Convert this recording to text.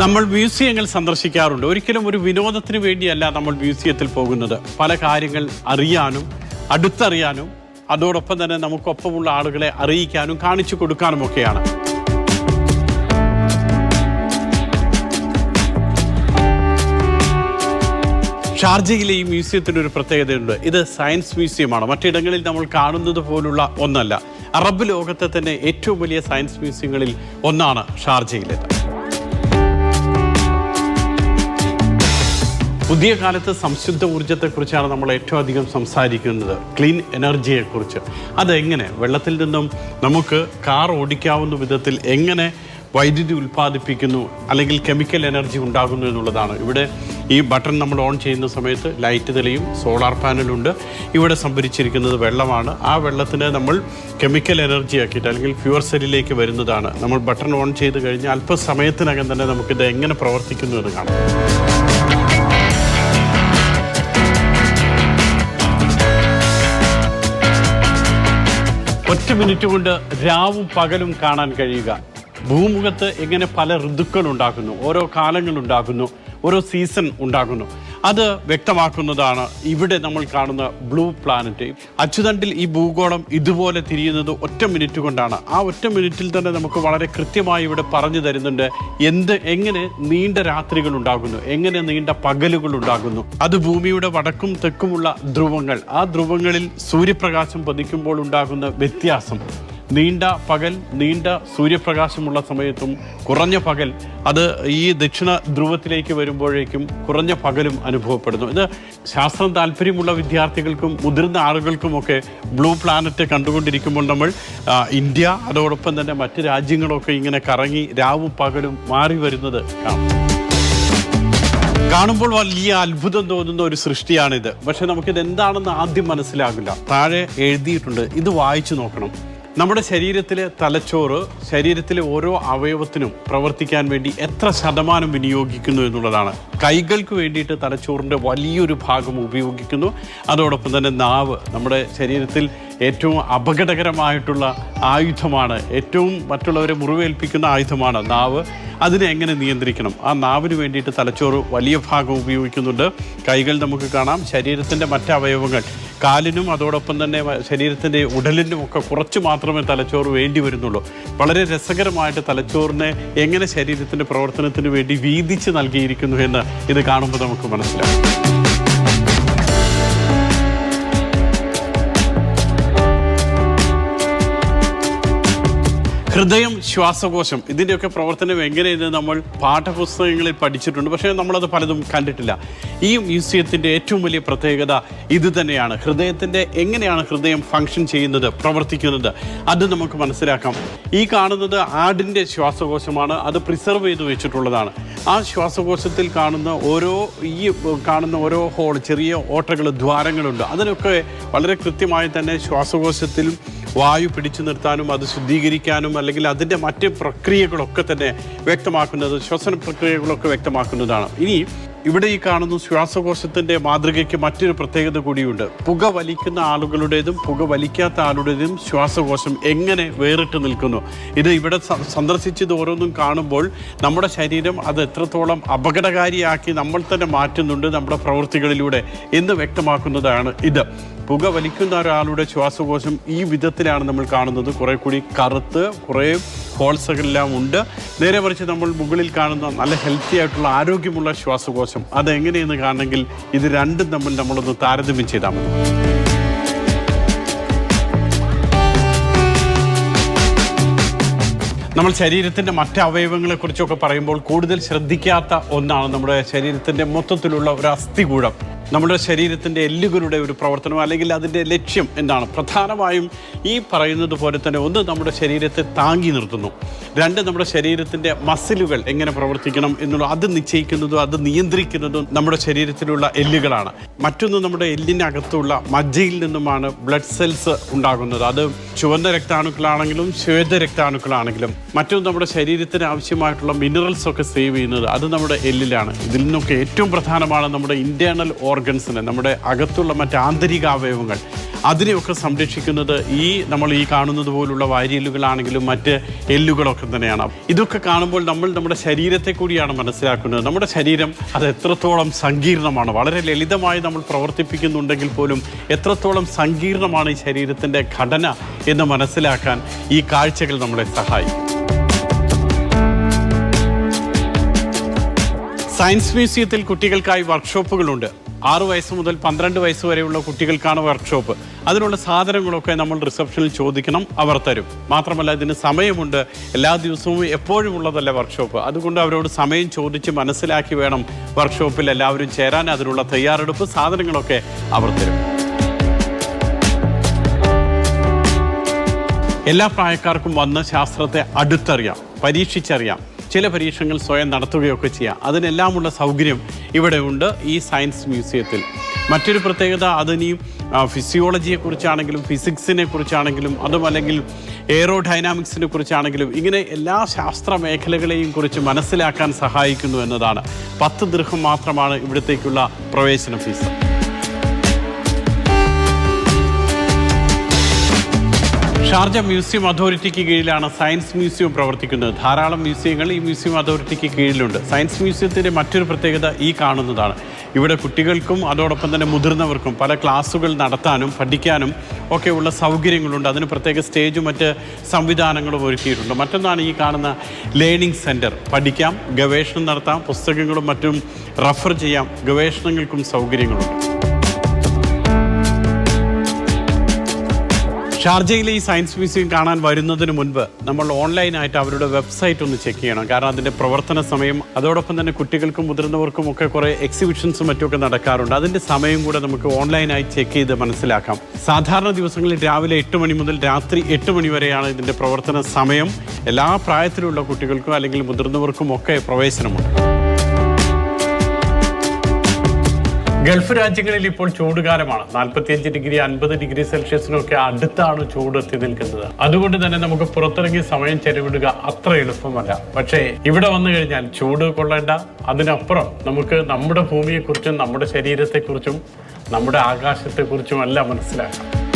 നമ്മൾ മ്യൂസിയങ്ങൾ സന്ദർശിക്കാറുണ്ട്. ഒരിക്കലും ഒരു വിനോദത്തിന് വേണ്ടിയല്ല നമ്മൾ മ്യൂസിയത്തിൽ പോകുന്നത്. പല കാര്യങ്ങൾ അറിയാനും അടുത്തറിയാനും അതോടൊപ്പം തന്നെ നമുക്കൊപ്പമുള്ള ആളുകളെ അറിയിക്കാനും കാണിച്ചു കൊടുക്കാനും ഒക്കെയാണ് ഷാർജയിലെ ഈ മ്യൂസിയത്തിന് ഒരു പ്രത്യേകതയുണ്ട്. ഇത് സയൻസ് മ്യൂസിയമാണ്. മറ്റിടങ്ങളിൽ നമ്മൾ കാണുന്നത് പോലുള്ള ഒന്നല്ല. അറബ് ലോകത്തെ തന്നെ ഏറ്റവും വലിയ സയൻസ് മ്യൂസിയങ്ങളിൽ ഒന്നാണ് ഷാർജയിലേത്. പുതിയ കാലത്ത് സംശുദ്ധ ഊർജത്തെക്കുറിച്ചാണ് നമ്മൾ ഏറ്റവും അധികം സംസാരിക്കുന്നത്. ക്ലീൻ എനർജിയെക്കുറിച്ച്. അതെങ്ങനെ? വെള്ളത്തിൽ നിന്നും നമുക്ക് കാർ ഓടിക്കാവുന്ന വിധത്തിൽ എങ്ങനെ വൈദ്യുതി ഉൽപ്പാദിപ്പിക്കുന്നു? അല്ലെങ്കിൽ കെമിക്കൽ എനർജി ഉണ്ടാകുന്നു എന്നുള്ളതാണ്. ഇവിടെ ഈ ബട്ടൺ നമ്മൾ ഓൺ ചെയ്യുന്ന സമയത്ത് ലൈറ്റ് തെളിയും സോളാർ പാനലുണ്ട്. ഇവിടെ സംഭരിച്ചിരിക്കുന്നത് വെള്ളമാണ്. ആ വെള്ളത്തിന് നമ്മൾ കെമിക്കൽ എനർജി ആക്കിയിട്ട് അല്ലെങ്കിൽ ഫ്യൂർ സെല്ലിലേക്ക് വരുന്നതാണ്. നമ്മൾ ബട്ടൺ ഓൺ ചെയ്ത് കഴിഞ്ഞാൽ അല്പസമയത്തിനകം തന്നെ നമുക്കിത് എങ്ങനെ പ്രവർത്തിക്കുന്നു എന്ന് കാണാം. ഒറ്റ മിനിറ്റ് കൊണ്ട് രാവും പകലും കാണാൻ കഴിയുക. ഭൂമുഖത്ത് എങ്ങനെ പല ഋതുക്കൾ ഉണ്ടാക്കുന്നു ഓരോ കാലങ്ങൾ ഉണ്ടാക്കുന്നു ഓരോ സീസൺ ഉണ്ടാകുന്നു. അത് വ്യക്തമാക്കുന്നതാണ് ഇവിടെ നമ്മൾ കാണുന്ന ബ്ലൂ പ്ലാനറ്റ്. അച്ചുതണ്ടിൽ ഈ ഭൂഗോളം ഇതുപോലെ തിരിയുന്നത് ഒറ്റ മിനിറ്റ് കൊണ്ടാണ്. ആ ഒറ്റ മിനിറ്റിൽ തന്നെ നമുക്ക് വളരെ കൃത്യമായി ഇവിടെ പറഞ്ഞു തരുന്നുണ്ട് എന്ത് എങ്ങനെ നീണ്ട രാത്രികൾ ഉണ്ടാകുന്നു എങ്ങനെ നീണ്ട പകലുകൾ ഉണ്ടാകുന്നു. അത് ഭൂമിയുടെ വടക്കും തെക്കുമുള്ള ധ്രുവങ്ങൾ. ആ ധ്രുവങ്ങളിൽ സൂര്യപ്രകാശം പതിക്കുമ്പോൾ ഉണ്ടാകുന്ന വ്യത്യാസം. നീണ്ട പകൽ നീണ്ട സൂര്യപ്രകാശമുള്ള സമയത്തും കുറഞ്ഞ പകൽ അത് ഈ ദക്ഷിണ ധ്രുവത്തിലേക്ക് വരുമ്പോഴേക്കും കുറഞ്ഞ പകലും അനുഭവപ്പെടുന്നു. ഇത് ശാസ്ത്രം താല്പര്യമുള്ള വിദ്യാർത്ഥികൾക്കും മുതിർന്ന ആളുകൾക്കുമൊക്കെ ബ്ലൂ പ്ലാനറ്റ് കണ്ടുകൊണ്ടിരിക്കുമ്പോൾ നമ്മൾ ഇന്ത്യ അതോടൊപ്പം തന്നെ മറ്റ് രാജ്യങ്ങളൊക്കെ ഇങ്ങനെ കറങ്ങി രാവും പകലും മാറി വരുന്നത് കാണാം. കാണുമ്പോൾ വലിയ അത്ഭുതം തോന്നുന്ന ഒരു സൃഷ്ടിയാണിത്. പക്ഷെ നമുക്കിത് എന്താണെന്ന് ആദ്യം മനസ്സിലാകില്ല. താഴെ എഴുതിയിട്ടുണ്ട്. ഇത് വായിച്ചു നോക്കണം. നമ്മുടെ ശരീരത്തിലെ തലച്ചോറ് ശരീരത്തിലെ ഓരോ അവയവത്തിനും പ്രവർത്തിക്കാൻ വേണ്ടി എത്ര ശതമാനം വിനിയോഗിക്കുന്നു എന്നുള്ളതാണ്. കൈകൾക്ക് വേണ്ടിയിട്ട് തലച്ചോറിന്റെ വലിയൊരു ഭാഗം ഉപയോഗിക്കുന്നു. അതോടൊപ്പം തന്നെ നാവ് നമ്മുടെ ശരീരത്തിൽ ഏറ്റവും അപകടകരമായിട്ടുള്ള ആയുധമാണ്. ഏറ്റവും മറ്റുള്ളവരെ മുറിവേൽപ്പിക്കുന്ന ആയുധമാണ് നാവ്. അതിനെ എങ്ങനെ നിയന്ത്രിക്കണം? ആ നാവിന് വേണ്ടിയിട്ട് തലച്ചോറ് വലിയ ഭാഗം ഉപയോഗിക്കുന്നുണ്ട്. കൈകൾ നമുക്ക് കാണാം. ശരീരത്തിന്റെ മറ്റ് അവയവങ്ങൾ കാലിനും അതോടൊപ്പം തന്നെ ശരീരത്തിന്റെ ഉടലിനും ഒക്കെ കുറച്ച് മാത്രമേ തലച്ചോറ് വേണ്ടി വരുന്നുള്ളൂ. വളരെ രസകരമായിട്ട് തലച്ചോറിനെ എങ്ങനെ ശരീരത്തിന്റെ പ്രവർത്തനത്തിന് വേണ്ടി വീതിച്ച് നൽകിയിരിക്കുന്നു എന്ന് ഇത് കാണുമ്പോൾ നമുക്ക് മനസ്സിലാവും ഹൃദയം ശ്വാസകോശം ഇതിന്റെയൊക്കെ പ്രവർത്തനം എങ്ങനെയെന്ന് നമ്മൾ പാഠപുസ്തകങ്ങളിൽ പഠിച്ചിട്ടുണ്ട്. പക്ഷേ നമ്മളത് പലതും കണ്ടിട്ടില്ല. ഈ മ്യൂസിയത്തിന്റെ ഏറ്റവും വലിയ പ്രത്യേകത ഇത് തന്നെയാണ്. ഹൃദയത്തിന്റെ എങ്ങനെയാണ് ഹൃദയം ഫങ്ഷൻ ചെയ്യുന്നത് പ്രവർത്തിക്കുന്നത് അത് നമുക്ക് മനസ്സിലാക്കാം. ഈ കാണുന്നത് ആടിന്റെ ശ്വാസകോശമാണ്. അത് പ്രിസർവ് ചെയ്ത് വെച്ചിട്ടുള്ളതാണ്. ആ ശ്വാസകോശത്തിൽ കാണുന്ന ഓരോ ഈ കാണുന്ന ഓരോ ഹോൾ ചെറിയ ഓട്ടകൾ ദ്വാരങ്ങളുണ്ട്. അതിനൊക്കെ വളരെ കൃത്യമായി തന്നെ ശ്വാസകോശത്തിൽ വായു പിടിച്ചു നിർത്താനും അത് ശുദ്ധീകരിക്കാനും അല്ലെങ്കിൽ അതിന്റെ മറ്റ് പ്രക്രിയകളൊക്കെ തന്നെ വ്യക്തമാക്കുന്നത് ശ്വസന പ്രക്രിയകളൊക്കെ വ്യക്തമാക്കുന്നതാണ്. ഇനി ഇവിടെ ഈ കാണുന്ന ശ്വാസകോശത്തിന്റെ മാതൃകയ്ക്ക് മറ്റൊരു പ്രത്യേകത കൂടിയുണ്ട്. പുക വലിക്കുന്ന ആളുകളുടേതും പുക വലിക്കാത്ത ആളുടേതും ശ്വാസകോശം എങ്ങനെ വേറിട്ട് നിൽക്കുന്നു? ഇത് ഇവിടെ സന്ദർശിച്ചത് ഓരോന്നും കാണുമ്പോൾ നമ്മുടെ ശരീരം അത് എത്രത്തോളം അപകടകാരിയാക്കി നമ്മൾ തന്നെ മാറ്റുന്നുണ്ട് നമ്മുടെ പ്രവൃത്തികളിലൂടെ എന്ന് വ്യക്തമാക്കുന്നതാണ് ഇത്. പുക വലിക്കുന്ന ഒരാളുടെ ശ്വാസകോശം ഈ വിധത്തിലാണ് നമ്മൾ കാണുന്നത്. കുറെ കൂടി കറുത്ത് കുറേ ഹോൾസുകളെല്ലാം ഉണ്ട്. നേരെ മറിച്ച് നമ്മൾ മുകളിൽ കാണുന്ന നല്ല ഹെൽത്തി ആയിട്ടുള്ള ആരോഗ്യമുള്ള ശ്വാസകോശം. അതെങ്ങനെയെന്ന് കാണണമെങ്കിൽ ഇത് രണ്ടും തമ്മിൽ നമ്മളൊന്ന് താരതമ്യം ചെയ്താൽ മതി. നമ്മൾ ശരീരത്തിന്റെ മറ്റ് അവയവങ്ങളെ കുറിച്ചൊക്കെ പറയുമ്പോൾ കൂടുതൽ ശ്രദ്ധിക്കാത്ത ഒന്നാണ് നമ്മുടെ ശരീരത്തിന്റെ മൊത്തത്തിലുള്ള ഒരു അസ്ഥികൂടം. നമ്മുടെ ശരീരത്തിന്റെ എല്ലുകളുടെ ഒരു പ്രവർത്തനം അല്ലെങ്കിൽ അതിന്റെ ലക്ഷ്യം എന്താണ്? പ്രധാനമായും ഈ പറയുന്നത് പോലെ തന്നെ ഒന്ന് നമ്മുടെ ശരീരത്തെ താങ്ങി നിർത്തുന്നു. രണ്ട് നമ്മുടെ ശരീരത്തിന്റെ മസിലുകൾ എങ്ങനെ പ്രവർത്തിക്കണം എന്നുള്ള അത് നിശ്ചയിക്കുന്നതും അത് നിയന്ത്രിക്കുന്നതും നമ്മുടെ ശരീരത്തിലുള്ള എല്ലുകളാണ്. മറ്റൊന്ന് നമ്മുടെ എല്ലിനകത്തുള്ള മജ്ജയിൽ നിന്നുമാണ് ബ്ലഡ് സെൽസ് ഉണ്ടാകുന്നത്. അത് ചുവന്ന രക്താണുക്കളാണെങ്കിലും ശ്വേത രക്താണുക്കളാണെങ്കിലും. മറ്റൊന്ന് നമ്മുടെ ശരീരത്തിന് ആവശ്യമായിട്ടുള്ള മിനറൽസ് ഒക്കെ സേവ് ചെയ്യുന്നത് അത് നമ്മുടെ എല്ലിലാണ്. ഇതിൽ നിന്നൊക്കെ ഏറ്റവും പ്രധാനമാണ് നമ്മുടെ ഇന്റേർണൽ ഇന്റേണൽ ഓർഗൻസിന് നമ്മുടെ അകത്തുള്ള മറ്റ് ആന്തരിക അവയവങ്ങൾ അതിനെയൊക്കെ സംരക്ഷിക്കുന്നത് ഈ നമ്മൾ ഈ കാണുന്നത് പോലുള്ള വാരിയലുകളാണെങ്കിലും മറ്റ് എല്ലുകളൊക്കെ തന്നെയാണ്. ഇതൊക്കെ കാണുമ്പോൾ നമ്മൾ നമ്മുടെ ശരീരത്തെ കൂടിയാണ് മനസ്സിലാക്കുന്നത്. നമ്മുടെ ശരീരം അത് എത്രത്തോളം സങ്കീർണമാണ്. വളരെ ലളിതമായി നമ്മൾ പ്രവർത്തിപ്പിക്കുന്നുണ്ടെങ്കിൽ പോലും എത്രത്തോളം സങ്കീർണമാണ് ഈ ശരീരത്തിന്റെ ഘടന എന്ന് മനസ്സിലാക്കാൻ ഈ കാഴ്ചകൾ നമ്മളെ സഹായിക്കും. സയൻസ് മ്യൂസിയത്തിൽ കുട്ടികൾക്കായി വർക്ക്ഷോപ്പുകളുണ്ട്. ആറു വയസ്സ് മുതൽ പന്ത്രണ്ട് വയസ്സ് വരെയുള്ള കുട്ടികൾക്കാണ് വർക്ക്ഷോപ്പ്. അതിനുള്ള സാധനങ്ങളൊക്കെ നമ്മൾ റിസപ്ഷനിൽ ചോദിക്കണം അവർ തരും. മാത്രമല്ല ഇതിന് സമയമുണ്ട്. എല്ലാ ദിവസവും എപ്പോഴും ഉള്ളതല്ല വർക്ക്ഷോപ്പ്. അതുകൊണ്ട് അവരോട് സമയം ചോദിച്ച് മനസ്സിലാക്കി വേണം വർക്ക്ഷോപ്പിൽ എല്ലാവരും ചേരാൻ. അതിനുള്ള തയ്യാറെടുപ്പ് സാധനങ്ങളൊക്കെ അവർ തരും. എല്ലാ പ്രായക്കാർക്കും വന്ന് ശാസ്ത്രത്തെ അടുത്തറിയാം പരീക്ഷിച്ചറിയാം. ചില പരീക്ഷണങ്ങൾ സ്വയം നടത്തുകയൊക്കെ ചെയ്യാം. അതിനെല്ലാമുള്ള സൗകര്യം ഇവിടെ ഉണ്ട് ഈ സയൻസ് മ്യൂസിയത്തിൽ. മറ്റൊരു പ്രത്യേകത അതിനി ഫിസിയോളജിയെക്കുറിച്ചാണെങ്കിലും ഫിസിക്സിനെ കുറിച്ചാണെങ്കിലും അതും അല്ലെങ്കിൽ എയറോ ഡൈനാമിക്സിനെ കുറിച്ചാണെങ്കിലും ഇങ്ങനെ എല്ലാ ശാസ്ത്ര മേഖലകളെയും കുറിച്ച് മനസ്സിലാക്കാൻ സഹായിക്കുന്നു എന്നതാണ്. പത്ത് ദൃഹം മാത്രമാണ് ഇവിടത്തേക്കുള്ള പ്രവേശന ഫീസ്. ഷാർജ മ്യൂസിയം അതോറിറ്റിക്ക് കീഴിലാണ് സയൻസ് മ്യൂസിയം പ്രവർത്തിക്കുന്നത്. ധാരാളം മ്യൂസിയങ്ങൾ ഈ മ്യൂസിയം അതോറിറ്റിക്ക് കീഴിലുണ്ട്. സയൻസ് മ്യൂസിയത്തിന്റെ മറ്റൊരു പ്രത്യേകത ഈ കാണുന്നതാണ്. ഇവിടെ കുട്ടികൾക്കും അതോടൊപ്പം തന്നെ മുതിർന്നവർക്കും പല ക്ലാസ്സുകൾ നടത്താനും പഠിക്കാനും ഒക്കെ ഉള്ള സൗകര്യങ്ങളുണ്ട്. അതിന് പ്രത്യേക സ്റ്റേജും മറ്റ് സംവിധാനങ്ങളും ഒരുക്കിയിട്ടുണ്ട്. മറ്റൊന്നാണ് ഈ കാണുന്ന ലേണിംഗ് സെന്റർ പഠിക്കാം ഗവേഷണം നടത്താം പുസ്തകങ്ങളും മറ്റും റഫർ ചെയ്യാം. ഗവേഷണങ്ങൾക്കും സൗകര്യങ്ങളുണ്ട്. ഷാർജയിലെ ഈ സയൻസ് മ്യൂസിയം കാണാൻ വരുന്നതിന് മുൻപ് നമ്മൾ ഓൺലൈനായിട്ട് അവരുടെ വെബ്സൈറ്റ് ഒന്ന് ചെക്ക് ചെയ്യണം. കാരണം അതിന്റെ പ്രവർത്തന സമയം അതോടൊപ്പം തന്നെ കുട്ടികൾക്കും മുതിർന്നവർക്കും ഒക്കെ കുറേ എക്സിബിഷൻസും മറ്റുമൊക്കെ നടക്കാറുണ്ട്. അതിന്റെ സമയം കൂടെ നമുക്ക് ഓൺലൈനായി ചെക്ക് ചെയ്ത് മനസ്സിലാക്കാം. സാധാരണ ദിവസങ്ങളിൽ രാവിലെ എട്ട് മണി മുതൽ രാത്രി എട്ട് മണി വരെയാണ് ഇതിന്റെ പ്രവർത്തന സമയം. എല്ലാ പ്രായത്തിലുള്ള കുട്ടികൾക്കും അല്ലെങ്കിൽ മുതിർന്നവർക്കും ഒക്കെ പ്രവേശനമുണ്ട്. ഗൾഫ് രാജ്യങ്ങളിൽ ഇപ്പോൾ ചൂടുകാലമാണ്. നാൽപ്പത്തിയഞ്ച് ഡിഗ്രി അൻപത് ഡിഗ്രി സെൽഷ്യസിനൊക്കെ അടുത്താണ് ചൂട് എത്തി നിൽക്കുന്നത്. അതുകൊണ്ട് തന്നെ നമുക്ക് പുറത്തിറങ്ങി സമയം ചെലവിടുക അത്ര എളുപ്പമല്ല. പക്ഷേ ഇവിടെ വന്നു കഴിഞ്ഞാൽ ചൂട് കൊള്ളേണ്ട. അതിനപ്പുറം നമുക്ക് നമ്മുടെ ഭൂമിയെക്കുറിച്ചും നമ്മുടെ ശരീരത്തെക്കുറിച്ചും നമ്മുടെ ആകാശത്തെക്കുറിച്ചും എല്ലാം മനസ്സിലാക്കാം.